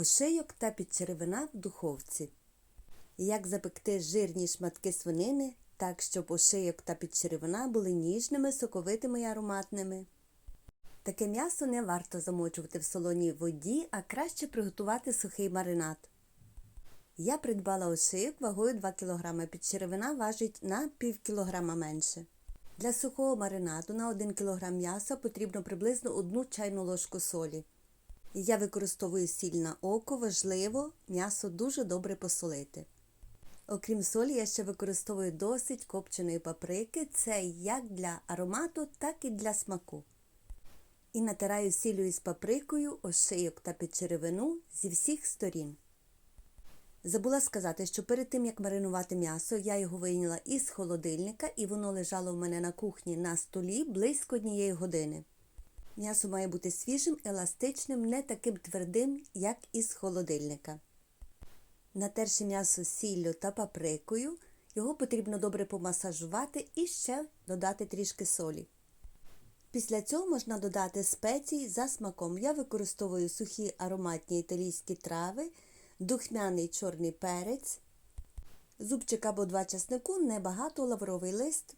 Ошийок та підчеревина в духовці. Як запекти жирні шматки свинини так, щоб ошийок та підчеревина були ніжними, соковитими і ароматними. Таке м'ясо не варто замочувати в солоній воді, а краще приготувати сухий маринад. Я придбала ошийок вагою 2 кг, підчеревина важить на пів кілограма менше. Для сухого маринаду на 1 кг м'яса потрібно приблизно 1 чайну ложку солі. Я використовую сіль на око, важливо м'ясо дуже добре посолити. Окрім солі, я ще використовую досить копченої паприки, це як для аромату, так і для смаку. І натираю сіллю із паприкою, ошийок та підчеревину зі всіх сторін. Забула сказати, що перед тим, як маринувати м'ясо, я його вийняла із холодильника і воно лежало в мене на кухні на столі близько однієї години. М'ясо має бути свіжим, еластичним, не таким твердим, як із холодильника. Натерши м'ясо сіллю та паприкою, його потрібно добре помасажувати і ще додати трішки солі. Після цього можна додати спеції за смаком. Я використовую сухі ароматні італійські трави, духмяний чорний перець, зубчик або два часнику, небагато лавровий лист.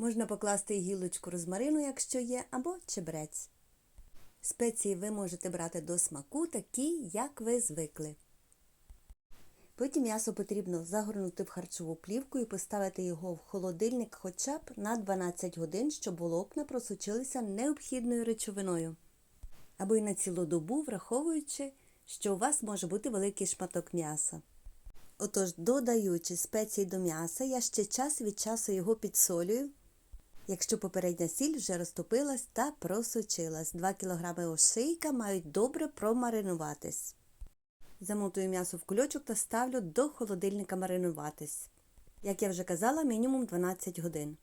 Можна покласти гілочку розмарину, якщо є, або чебрець. Спеції ви можете брати до смаку, такі, як ви звикли. Потім м'ясо потрібно загорнути в харчову плівку і поставити його в холодильник хоча б на 12 годин, щоб волокна просочилися необхідною речовиною. Або й на цілу добу, враховуючи, що у вас може бути великий шматок м'яса. Отож, додаючи спеції до м'яса, я ще час від часу його підсолюю, якщо попередня сіль вже розтопилась та просочилась. 2 кг ошийка мають добре промаринуватись. Замотую м'ясо в кульочок та ставлю до холодильника маринуватись. Як я вже казала, мінімум 12 годин.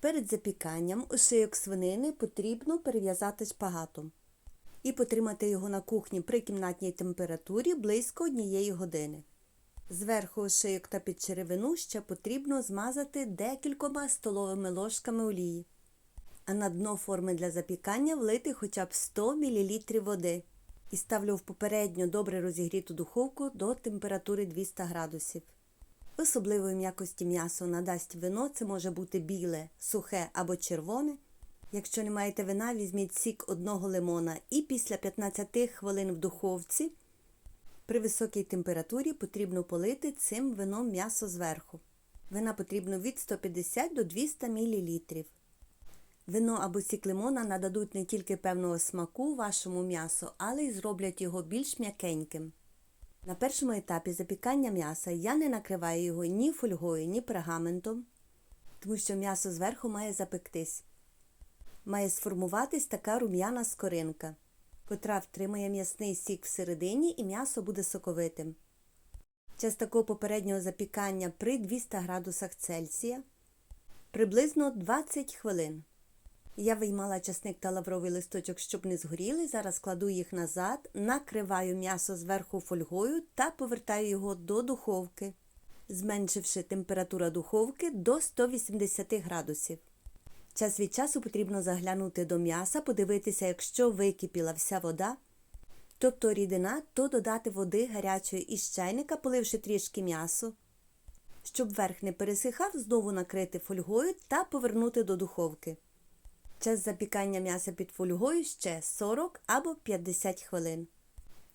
Перед запіканням ошийок свинини потрібно перев'язати шпагатом і потримати його на кухні при кімнатній температурі близько однієї години. Зверху ошийок та підчеревину ще потрібно змазати декількома столовими ложками олії, а на дно форми для запікання влити хоча б 100 мл води і ставлю в попередньо добре розігріту духовку до температури 200 градусів. Особливої м'якості м'ясо надасть вино, це може бути біле, сухе або червоне. Якщо не маєте вина, візьміть сік одного лимона і після 15 хвилин в духовці при високій температурі потрібно полити цим вином м'ясо зверху. Вина потрібно від 150 до 200 мл. Вино або сік лимона нададуть не тільки певного смаку вашому м'ясу, але й зроблять його більш м'якеньким. На першому етапі запікання м'яса я не накриваю його ні фольгою, ні пергаментом, тому що м'ясо зверху має запектись. Має сформуватись така рум'яна скоринка, котра втримає м'ясний сік всередині і м'ясо буде соковитим. Час такого попереднього запікання при 200 градусах Цельсія приблизно 20 хвилин. Я виймала часник та лавровий листочок, щоб не згоріли. Зараз кладу їх назад, накриваю м'ясо зверху фольгою та повертаю його до духовки, зменшивши температуру духовки до 180 градусів. Час від часу потрібно заглянути до м'яса, подивитися, якщо википіла вся вода, тобто рідина, то додати води гарячої із чайника, поливши трішки м'ясо. Щоб верх не пересихав, знову накрити фольгою та повернути до духовки. Час запікання м'яса під фольгою ще 40 або 50 хвилин.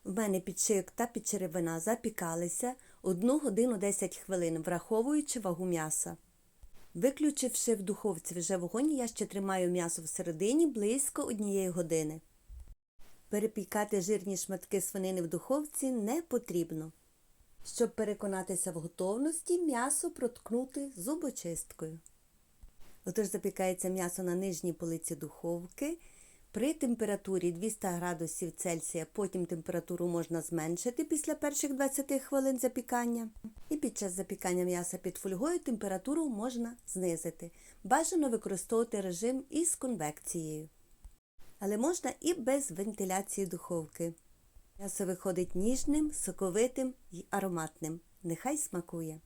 В мене підшийок та підчеревина запікалися 1 годину 10 хвилин, враховуючи вагу м'яса. Виключивши в духовці вже вогонь, я ще тримаю м'ясо всередині близько однієї години. Перепікати жирні шматки свинини в духовці не потрібно. Щоб переконатися в готовності, м'ясо проткнути зубочисткою. Отож запікається м'ясо на нижній полиці духовки. При температурі 200 градусів Цельсія, потім температуру можна зменшити після перших 20 хвилин запікання. І під час запікання м'яса під фольгою температуру можна знизити. Бажано використовувати режим із конвекцією. Але можна і без вентиляції духовки. М'ясо виходить ніжним, соковитим і ароматним. Нехай смакує.